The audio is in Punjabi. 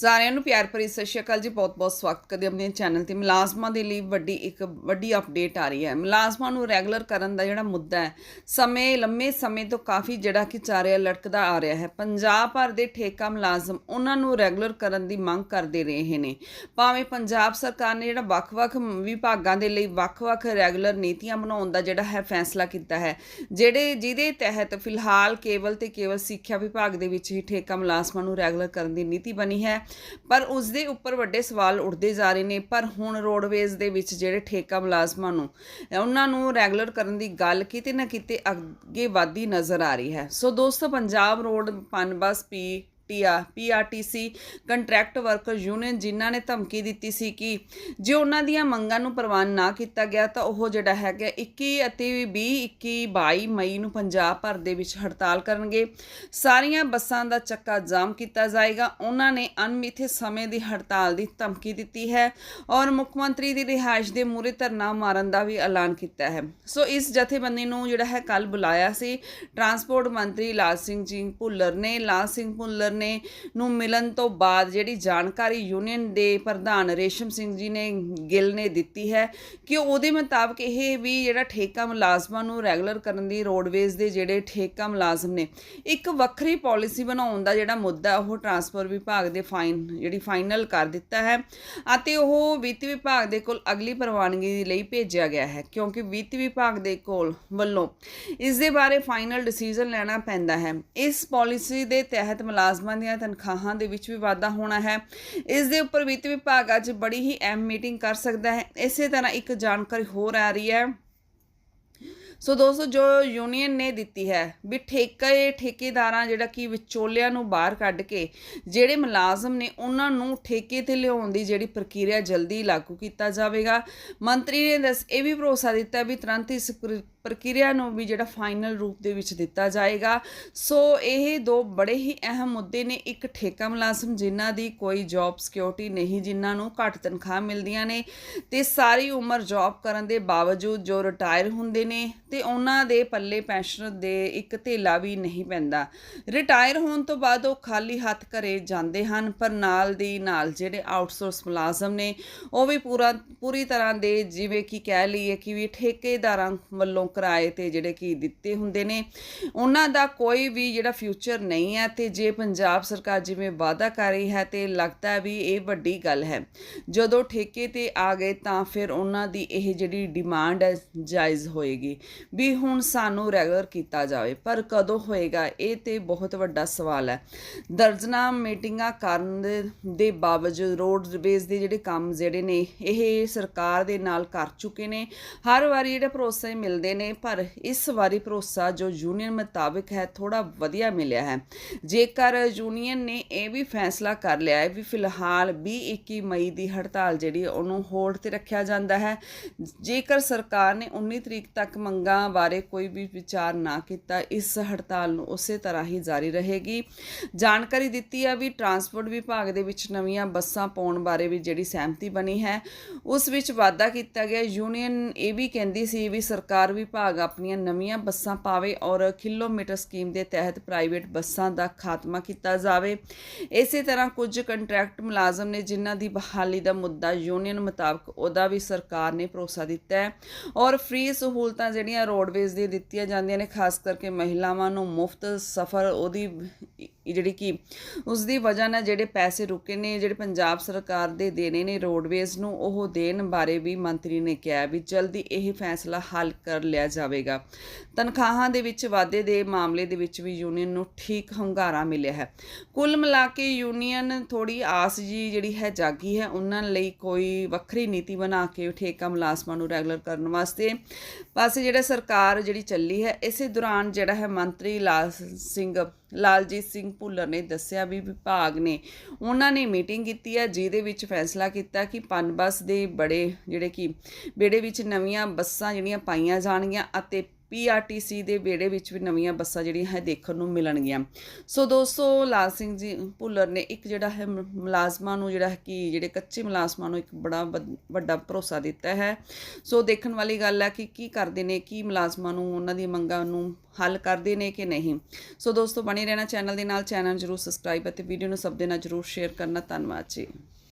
ਸਾਰਿਆਂ ਨੂੰ ਪਿਆਰ ਭਰੀ ਸਤਿ ਸ਼੍ਰੀ ਅਕਾਲ ਜੀ ਬਹੁਤ-ਬਹੁਤ ਸਵਾਗਤ ਕਰਦੇ ਆਪਣੇ ਚੈਨਲ ਤੇ। ਮੁਲਾਜ਼ਮਾਂ ਦੇ ਲਈ ਵੱਡੀ ਇੱਕ ਵੱਡੀ ਅਪਡੇਟ ਆ ਰਹੀ ਹੈ। ਮੁਲਾਜ਼ਮਾਂ ਨੂੰ ਰੈਗੂਲਰ ਕਰਨ ਦਾ ਜਿਹੜਾ ਮੁੱਦਾ ਹੈ, ਸਮੇਂ, ਲੰਮੇ ਸਮੇਂ ਤੋਂ ਕਾਫੀ ਜਿਹੜਾ ਕਿ ਚਾਰਿਆ ਲਟਕਦਾ ਆ ਰਿਹਾ ਹੈ। ਪੰਜਾਬ ਭਰ ਦੇ ਠੇਕਾ ਮੁਲਾਜ਼ਮ ਉਹਨਾਂ ਨੂੰ ਰੈਗੂਲਰ ਕਰਨ ਦੀ ਮੰਗ ਕਰਦੇ ਰਹੇ ਨੇ। ਭਾਵੇਂ ਪੰਜਾਬ ਸਰਕਾਰ ਨੇ ਜਿਹੜਾ ਵੱਖ-ਵੱਖ ਵਿਭਾਗਾਂ ਦੇ ਲਈ ਵੱਖ-ਵੱਖ ਰੈਗੂਲਰ ਨੀਤੀਆਂ ਬਣਾਉਣ ਦਾ ਜਿਹੜਾ ਹੈ ਫੈਸਲਾ ਕੀਤਾ ਹੈ, ਜਿਹੜੇ ਜਿਹਦੇ ਤਹਿਤ ਫਿਲਹਾਲ ਕੇਵਲ ਤੇ ਕੇਵਲ ਸਿੱਖਿਆ ਵਿਭਾਗ ਦੇ ਵਿੱਚ ਹੀ ਠੇਕਾ ਮੁਲਾਜ਼ਮਾਂ ਨੂੰ ਰੈਗੂਲਰ ਕਰਨ ਦੀ ਨੀਤੀ ਬਣੀ ਹੈ ਪਰ ਉਸ ਦੇ ਉੱਪਰ ਵੱਡੇ ਸਵਾਲ ਉੱਠਦੇ ਜਾ ਰਹੇ ਨੇ, ਪਰ ਹੁਣ ਰੋਡਵੇਜ਼ ਦੇ ਵਿੱਚ ਜਿਹੜੇ ਠੇਕਾ ਮੁਲਾਜ਼ਮਾਂ ਨੂੰ, ਉਹਨਾਂ ਨੂੰ ਰੈਗੂਲਰ ਕਰਨ ਦੀ ਗੱਲ ਕਿਤੇ ਨਾ ਕਿਤੇ ਅੱਗੇ ਵਧਦੀ ਨਜ਼ਰ ਆ ਰਹੀ ਹੈ। ਸੋ ਦੋਸਤੋ, ਪੰਜਾਬ ਰੋਡ ਪਨਬਸ ਪੀ ਟੀਆ ਪੀਆਰਟੀਸੀ ਕੰਟਰੈਕਟ ਵਰਕਰ ਯੂਨੀਅਨ ਜਿਨ੍ਹਾਂ ਨੇ ਧਮਕੀ ਦਿੱਤੀ ਸੀ ਕਿ ਜੇ ਉਹਨਾਂ ਦੀਆਂ ਮੰਗਾਂ ਨੂੰ ਪ੍ਰਵਾਨ ਨਾ ਕੀਤਾ ਗਿਆ ਤਾਂ ਉਹ ਜਿਹੜਾ ਹੈਗਾ 21 ਅਤੇ 20 21 22 ਮਈ ਨੂੰ ਪੰਜਾਬ ਭਰ ਦੇ ਵਿੱਚ ਹੜਤਾਲ ਕਰਨਗੇ। ਸਾਰੀਆਂ ਬੱਸਾਂ ਦਾ ਚੱਕਾ ਜਾਮ ਕੀਤਾ ਜਾਏਗਾ। ਉਹਨਾਂ ਨੇ ਅਣਮਿੱਥੇ ਸਮੇਂ ਦੀ ਹੜਤਾਲ ਦੀ ਧਮਕੀ ਦਿੱਤੀ ਹੈ ਔਰ ਮੁੱਖ ਮੰਤਰੀ ਦੀ ਰਿਹਾਇਸ਼ ਦੇ ਮੂਹਰੇ ਧਰਨਾ ਮਾਰਨ ਦਾ ਵੀ ਐਲਾਨ ਕੀਤਾ ਹੈ। ਸੋ ਇਸ ਜਥੇਬੰਦੀ ਨੂੰ ਜਿਹੜਾ ਹੈ ਕੱਲ ਬੁਲਾਇਆ ਸੀ। ਟਰਾਂਸਪੋਰਟ ਮੰਤਰੀ ਲਾਲ ਸਿੰਘ ਜੀ ਭੁੱਲਰ ਨੇ। ਲਾਲ ਸਿੰਘ ਭੁੱਲਰ ਨੇ ਨੂੰ ਮਿਲਣ ਤੋਂ ਬਾਅਦ ਜਿਹੜੀ ਜਾਣਕਾਰੀ ਯੂਨੀਅਨ ਦੇ ਪ੍ਰਧਾਨ ਰੇਸ਼ਮ ਸਿੰਘ ਜੀ ਨੇ ਗਿੱਲ ਨੇ ਦਿੱਤੀ ਹੈ ਕਿ ਉਹਦੇ ਮੁਤਾਬਕ ਇਹ ਵੀ ਜਿਹੜਾ ਠੇਕਾ ਮੁਲਾਜ਼ਮਾਂ ਨੂੰ ਰੈਗੂਲਰ ਕਰਨ ਦੀ ਰੋਡਵੇਜ਼ ਦੇ ਜਿਹੜੇ ਠੇਕਾ ਮੁਲਾਜ਼ਮ ਨੇ, ਇੱਕ ਵੱਖਰੀ ਪਾਲਿਸੀ ਬਣਾਉਣ ਦਾ ਜਿਹੜਾ ਮੁੱਦਾ ਉਹ ਟਰਾਂਸਪੋਰਟ ਵਿਭਾਗ ਦੇ ਫਾਈਨ ਜਿਹੜੀ ਫਾਈਨਲ ਕਰ ਦਿੱਤਾ ਹੈ ਅਤੇ ਉਹ ਵਿੱਤ ਵਿਭਾਗ ਦੇ ਕੋਲ ਅਗਲੀ ਪ੍ਰਵਾਨਗੀ ਦੇ ਲਈ ਭੇਜਿਆ ਗਿਆ ਹੈ, ਕਿਉਂਕਿ ਵਿੱਤ ਵਿਭਾਗ ਦੇ ਕੋਲ ਵੱਲੋਂ ਇਸ ਦੇ ਬਾਰੇ ਫਾਈਨਲ ਡਿਸੀਜਨ ਲੈਣਾ ਪੈਂਦਾ ਹੈ। ਇਸ ਪਾਲਿਸੀ ਦੇ ਤਹਿਤ ਮੁਲਾਜ਼ਮਾਂ ਦੀਆਂ ਤਨਖਾਹਾਂ ਦੇ ਵਿੱਚ ਵੀ ਵਾਧਾ ਹੋਣਾ ਹੈ। ਇਸ ਦੇ ਉੱਪਰ ਵਿੱਤ ਵਿਭਾਗ ਅੱਜ ਬੜੀ ਹੀ ਅਹਿਮ ਮੀਟਿੰਗ ਕਰ ਸਕਦਾ ਹੈ। ਇਸੇ ਤਰ੍ਹਾਂ ਇੱਕ ਜਾਣਕਾਰੀ ਹੋਰ ਆ ਰਹੀ ਹੈ। ਸੋ ਦੋਸਤੋ, ਜੋ ਯੂਨੀਅਨ ਨੇ ਦਿੱਤੀ ਹੈ, ਵੀ ਠੇਕੇ, ਠੇਕੇਦਾਰਾਂ ਜਿਹੜਾ ਕਿ ਵਿਚੋਲਿਆਂ ਨੂੰ ਬਾਹਰ ਕੱਢ ਕੇ ਜਿਹੜੇ ਮੁਲਾਜ਼ਮ ਨੇ ਉਹਨਾਂ ਨੂੰ ਠੇਕੇ ਤੇ ਲਿਆਉਣ ਦੀ ਜਿਹੜੀ ਪ੍ਰਕਿਰਿਆ ਜਲਦੀ ਲਾਗੂ ਕੀਤਾ ਜਾਵੇਗਾ। ਮੰਤਰੀ ਨੇ ਦੱਸ, ਇਹ ਵੀ ਭਰੋਸਾ ਦਿੱਤਾ ਵੀ ਤੁਰੰਤ ਇਸ ਪ੍ਰਕਿਰਿਆ ਨੂੰ ਵੀ ਜਿਹੜਾ ਫਾਈਨਲ ਰੂਪ ਦੇ ਵਿੱਚ ਦਿੱਤਾ ਜਾਏਗਾ। ਸੋ ਇਹ ਦੋ ਬੜੇ ਹੀ ਅਹਿਮ ਮੁੱਦੇ ਨੇ। ਇੱਕ ਠੇਕਾ ਮੁਲਾਜ਼ਮ, ਜਿਨ੍ਹਾਂ ਦੀ ਕੋਈ ਜੌਬ ਸਿਕਿਉਰਿਟੀ ਨਹੀਂ, ਜਿਨ੍ਹਾਂ ਨੂੰ ਘੱਟ ਤਨਖਾਹ ਮਿਲਦੀਆਂ ਨੇ ਤੇ ਸਾਰੀ ਉਮਰ ਜੌਬ ਕਰਨ ਦੇ ਬਾਵਜੂਦ ਜੋ ਰਿਟਾਇਰ ਹੁੰਦੇ ਨੇ ਤੇ ਉਹਨਾਂ ਦੇ ਪੱਲੇ ਪੈਨਸ਼ਨ ਦੇ ਇੱਕ ਧੇਲਾ ਵੀ ਨਹੀਂ ਪੈਂਦਾ। ਰਿਟਾਇਰ ਹੋਣ ਤੋਂ ਬਾਅਦ ਉਹ ਖਾਲੀ ਹੱਥ ਘਰੇ ਜਾਂਦੇ ਹਨ, ਪਰ ਨਾਲ ਦੀ ਨਾਲ ਜਿਹੜੇ ਆਊਟਸੋਰਸ ਮੁਲਾਜ਼ਮ ਨੇ, ਉਹ ਵੀ ਪੂਰਾ, ਪੂਰੀ ਤਰ੍ਹਾਂ ਦੇ ਜਿਵੇਂ ਕਿ ਕਹਿ ਲਈਏ ਕਿ ਵੀ ਠੇਕੇਦਾਰਾਂ ਵੱਲੋਂ ਕਿਰਾਏ ਤੇ ਜਿਹੜੇ ਕਿ ਦਿੱਤੇ ਹੁੰਦੇ ਨੇ। ਉਹਨਾਂ ਦਾ ਕੋਈ ਵੀ ਜਿਹੜਾ ਫਿਊਚਰ ਨਹੀਂ ਹੈ ਤੇ ਜੇ ਪੰਜਾਬ ਸਰਕਾਰ ਜਿਵੇਂ ਵਾਅਦਾ ਕਰ ਰਹੀ ਹੈ ਤੇ ਲੱਗਦਾ ਵੀ ਇਹ ਵੱਡੀ ਗੱਲ ਹੈ। ਜਦੋਂ ਠੇਕੇ ਤੇ ਆ ਗਏ ਤਾਂ ਫਿਰ ਉਹਨਾਂ ਦੀ ਇਹ ਜਿਹੜੀ ਡਿਮਾਂਡ ਹੈ ਜਾਇਜ਼ ਹੋਏਗੀ। ਵੀ ਹੁਣ ਸਾਨੂੰ ਰੈਗੂਲਰ ਕੀਤਾ ਜਾਵੇ, ਪਰ ਕਦੋਂ ਹੋਏਗਾ ਇਹ ਤੇ ਬਹੁਤ ਵੱਡਾ ਸਵਾਲ ਹੈ। ਦਰਜਨਾ ਮੀਟਿੰਗਾਂ ਕਰਨ ਦੇ- ਬਾਵਜੂਦ ਰੋਡਵੇਜ਼ ਦੇ ਜਿਹੜੇ ਕੰਮ ਜਿਹੜੇ ਨੇ, ਇਹ ਸਰਕਾਰ ਦੇ ਨਾਲ ਕਰ ਚੁੱਕੇ ਨੇ। ਹਰ ਵਾਰੀ ਜਿਹੜੇ ਭਰੋਸੇ ਮਿਲਦੇ ਨੇ, ਪਰ ਇਸ ਵਾਰੀ ਭਰੋਸਾ ਜੋ ਯੂਨੀਅਨ ਮੁਤਾਬਕ ਹੈ ਥੋੜਾ ਵਧੀਆ ਮਿਲਿਆ ਹੈ। ਜੇਕਰ ਯੂਨੀਅਨ ਨੇ ਇਹ ਵੀ ਫੈਸਲਾ ਕਰ ਲਿਆ ਹੈ ਵੀ ਫਿਲਹਾਲ 20-21 ਮਈ ਦੀ ਹੜਤਾਲ ਜਿਹੜੀ ਉਹਨੂੰ ਹੋਲਡ ਤੇ ਰੱਖਿਆ ਜਾਂਦਾ ਹੈ। ਜੇਕਰ ਸਰਕਾਰ ਨੇ 19 ਤਰੀਕ ਤੱਕ ਮੰਗਾਂ ਬਾਰੇ ਕੋਈ ਵੀ ਵਿਚਾਰ ਨਾ ਕੀਤਾ, ਇਸ ਹੜਤਾਲ ਨੂੰ ਉਸੇ ਤਰ੍ਹਾਂ ਹੀ ਜਾਰੀ ਰਹੇਗੀ। ਜਾਣਕਾਰੀ ਦਿੱਤੀ ਹੈ ਵੀ ਟਰਾਂਸਪੋਰਟ ਵਿਭਾਗ ਦੇ ਵਿੱਚ ਨਵੀਆਂ ਬੱਸਾਂ ਪਾਉਣ ਬਾਰੇ ਵੀ ਜਿਹੜੀ ਸਹਿਮਤੀ ਬਣੀ ਹੈ। ਉਸ ਵਿੱਚ ਵਾਅਦਾ ਕੀਤਾ ਗਿਆ, ਯੂਨੀਅਨ ਇਹ ਵੀ ਕਹਿੰਦੀ ਸੀ ਵੀ ਸਰਕਾਰ ਵੀ ਵਿਭਾਗ ਆਪਣੀਆਂ ਨਵੀਆਂ ਬੱਸਾਂ ਪਾਵੇ ਔਰ ਕਿਲੋਮੀਟਰ ਸਕੀਮ ਦੇ ਤਹਿਤ ਪ੍ਰਾਈਵੇਟ ਬੱਸਾਂ ਦਾ ਖਾਤਮਾ ਕੀਤਾ ਜਾਵੇ। ਇਸੇ ਤਰ੍ਹਾਂ ਕੁਝ ਕੰਟਰੈਕਟ ਮੁਲਾਜ਼ਮ ਨੇ ਜਿਨ੍ਹਾਂ ਦੀ ਬਹਾਲੀ ਦਾ ਮੁੱਦਾ ਯੂਨੀਅਨ ਮੁਤਾਬਕ ਉਹਦਾ ਵੀ ਸਰਕਾਰ ਨੇ ਭਰੋਸਾ ਦਿੱਤਾ ਹੈ। ਔਰ ਫ੍ਰੀ ਸਹੂਲਤਾਂ ਜਿਹੜੀਆਂ ਰੋਡਵੇਜ਼ ਦੀ ਦਿੱਤੀਆਂ ਜਾਂਦੀਆਂ ਨੇ, ਖਾਸ ਕਰਕੇ ਮਹਿਲਾਵਾਂ ਨੂੰ ਮੁਫਤ ਸਫ਼ਰ, ਉਹਦੀ ਜਿਹੜੀ ਕਿ ਉਸ ਦੀ ਵਜ੍ਹਾ ਨਾਲ ਜਿਹੜੇ ਪੈਸੇ ਰੁਕੇ ਨੇ, ਜਿਹੜੇ ਪੰਜਾਬ ਸਰਕਾਰ ਦੇ ਦੇਣੇ ਨੇ ਰੋਡਵੇਜ਼ ਨੂੰ, ਉਹ ਦੇਣ ਬਾਰੇ ਵੀ ਮੰਤਰੀ ਨੇ ਕਿਹਾ ਵੀ ਜਲਦੀ ਇਹ ਫੈਸਲਾ ਹੱਲ ਕਰ ਲਿਆ ਜਾਵੇਗਾ। ਤਨਖਾਹਾਂ ਦੇ ਵਿੱਚ ਵਾਧੇ ਦੇ ਮਾਮਲੇ ਦੇ ਵਿੱਚ ਵੀ ਯੂਨੀਅਨ ਨੂੰ ਠੀਕ ਹੰਗਾਰਾ ਮਿਲਿਆ ਹੈ। ਕੁੱਲ ਮਿਲਾ ਕੇ ਯੂਨੀਅਨ ਥੋੜੀ ਆਸ ਜੀ ਜਿਹੜੀ ਹੈ ਜਾਗੀ ਹੈ। ਉਹਨਾਂ ਲਈ ਕੋਈ ਵੱਖਰੀ ਨੀਤੀ ਬਣਾ ਕੇ ਠੇਕਾ ਮੁਲਾਜ਼ਮਾਂ ਨੂੰ ਰੈਗੂਲਰ ਕਰਨ ਵਾਸਤੇ ਪਾਸੇ ਜਿਹੜਾ ਸਰਕਾਰ ਜਿਹੜੀ ਚੱਲੀ ਹੈ, ਇਸੇ ਦੌਰਾਨ ਜਿਹੜਾ ਹੈ ਮੰਤਰੀ ਲਾਲ ਸਿੰਘ ਲਾਲਜੀਤ ਸਿੰਘ ਭੁੱਲਰ ਨੇ ਦੱਸਿਆ ਵੀ ਵਿਭਾਗ ਨੇ ਉਹਨਾਂ ਨੇ ਮੀਟਿੰਗ ਕੀਤੀ ਹੈ, ਜਿਹਦੇ ਵਿੱਚ ਫੈਸਲਾ ਕੀਤਾ ਕਿ ਪਨਬਸ ਦੇ ਬੜੇ, ਜਿਹੜੇ ਕਿ ਬੇੜੇ ਵਿੱਚ ਨਵੀਆਂ ਬੱਸਾਂ ਜਿਹੜੀਆਂ ਪਾਈਆਂ ਜਾਣਗੀਆਂ ਅਤੇ ਪੀਆਰਟੀਸੀ ਦੇ ਵਿਹੜੇ ਵਿੱਚ ਵੀ ਨਵੀਆਂ ਬੱਸਾਂ ਜਿਹੜੀਆਂ ਹੈ ਦੇਖਣ ਨੂੰ ਮਿਲਣਗੀਆਂ। ਸੋ ਦੋਸਤੋ, ਲਾਲ ਸਿੰਘ ਜੀ ਭੁੱਲਰ ਨੇ ਇੱਕ ਜਿਹੜਾ ਹੈ ਮੁਲਾਜ਼ਮਾਂ ਨੂੰ ਜਿਹੜਾ ਹੈ ਕਿ ਜਿਹੜੇ ਕੱਚੇ ਮੁਲਾਜ਼ਮਾਂ ਨੂੰ ਇੱਕ ਬੜਾ ਵਧ- ਵੱਡਾ ਭਰੋਸਾ ਦਿੱਤਾ ਹੈ। ਸੋ ਦੇਖਣ ਵਾਲੀ ਗੱਲ ਹੈ ਕਿ ਕੀ ਕਰਦੇ ਨੇ, ਕੀ ਮੁਲਾਜ਼ਮਾਂ ਨੂੰ ਉਹਨਾਂ ਦੀ ਮੰਗਾਂ ਨੂੰ ਹੱਲ ਕਰਦੇ ਨੇ ਕਿ ਨਹੀਂ। ਸੋ ਦੋਸਤੋ, ਬਣੇ ਰਹਿਣਾ ਚੈਨਲ ਦੇ ਨਾਲ, ਚੈਨਲ ਜਰੂਰ ਸਬਸਕ੍ਰਾਈਬ ਅਤੇ ਵੀਡੀਓ ਨੂੰ ਸਭ ਦੇ ਨਾਲ ਜਰੂਰ ਸ਼ੇਅਰ ਕਰਨਾ। ਧੰਨਵਾਦ ਜੀ।